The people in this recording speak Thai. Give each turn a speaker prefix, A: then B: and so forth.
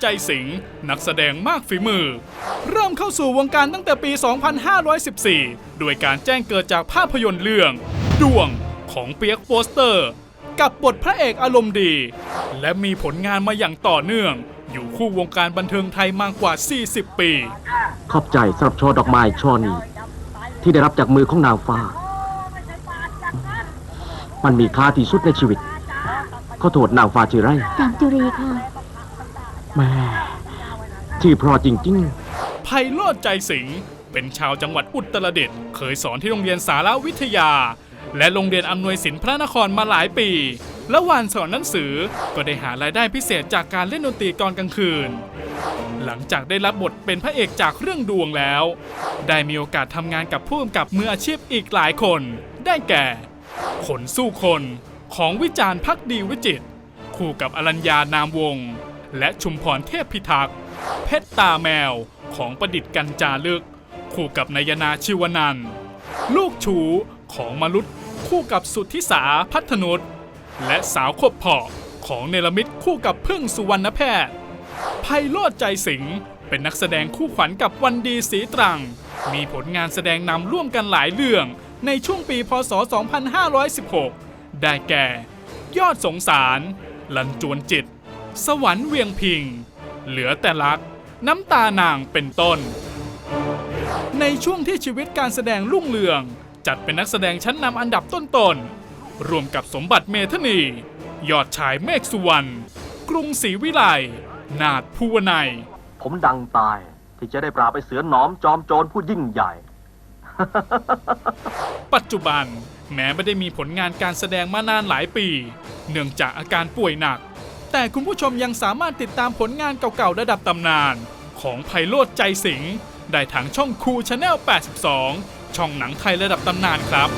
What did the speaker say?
A: ใจสิงห์นักแสดงมากฝีมือ เริ่มเข้าสู่วงการตั้งแต่ปี 2514 โดยการแจ้งเกิดจากภาพยนตร์เรื่อง ดวงของเปียกโปสเตอร์ กับบทพระเอกอารมณ์ดี และมีผลงานมาอย่างต่อเนื่อง อยู่คู่วงการบันเทิงไทยมากกว่า 40 ปี
B: ขอบใจสำหรับช่อดอกไม้ช่อนี้ ที่ได้รับจากมือของนางฟ้า มันมีค่าที่สุดในชีวิต ขอโทษนางฟ้าชื่อไร
C: จามจุรีค่ะ
B: แม่ที่เพราะจริง
A: ไพโรจน์ใจสิงห์เป็นชาวจังหวัดอุตรดิตถ์เคยสอนที่โรงเรียนสารวิทยา และโรงเรียนอำนวยสินพระนครมาหลายปี และวันสอนหนังสือก็ได้หารายได้พิเศษจากการเล่นดนตรีตอนกลางคืน หลังจากได้รับบทเป็นพระเอกจากเรื่องดวงแล้ว ได้มีโอกาสทำงานกับผู้กำกับมืออาชีพอีกหลายคน ได้แก่ขนสู้คนของวิจารณ์พักดีวิจิตรคู่กับอรัญญานามวงศ์ และชุมพรเทพพิทักษ์เพชรตาแมวของประดิษฐ์กันจาลึก คู่กับนายนาชิวนันท์ลูกชูของมรุตคู่กับสุทธิสาพัฒนุษและสาวขบเพาะของเนรมิตคู่กับพึ่งสุวรรณแพทย์ไพโรจใจสิงห์เป็นนักแสดงคู่ขวัญกับวันดีสีตรัง มีผลงานแสดงนำร่วมกันหลายเรื่องในช่วงปีพศ 2516 ได้แก่ ยอดสงสาร ลันจวนจิต สวรรค์เวียงพิง เหลือแต่รัก น้ำตานางเป็นต้น ในช่วงที่ชีวิตการแสดงรุ่งเรือง จัดเป็นนักแสดงชั้นนำอันดับต้นๆรวมกับสมบัติเมธานียอดชายเมฆสุวรรณกรุงศรีวิไลนาดภูวนัย
B: ๆผมดังตายที่จะได้ปราบไปเสือหนอมจอมโจรผู้ยิ่งใหญ่
A: ปัจจุบันแม้ไม่ได้มีผลงานการแสดงมานานหลายปี เนื่องจากอาการป่วยหนัก แต่คุณผู้ชมยังสามารถติดตามผลงานเก่าๆ ระดับตำนาน ของไพโรธใจสิงห์ได้ทางช่องคูชาแนล 82 ช่องหนังไทยระดับตำนานครับ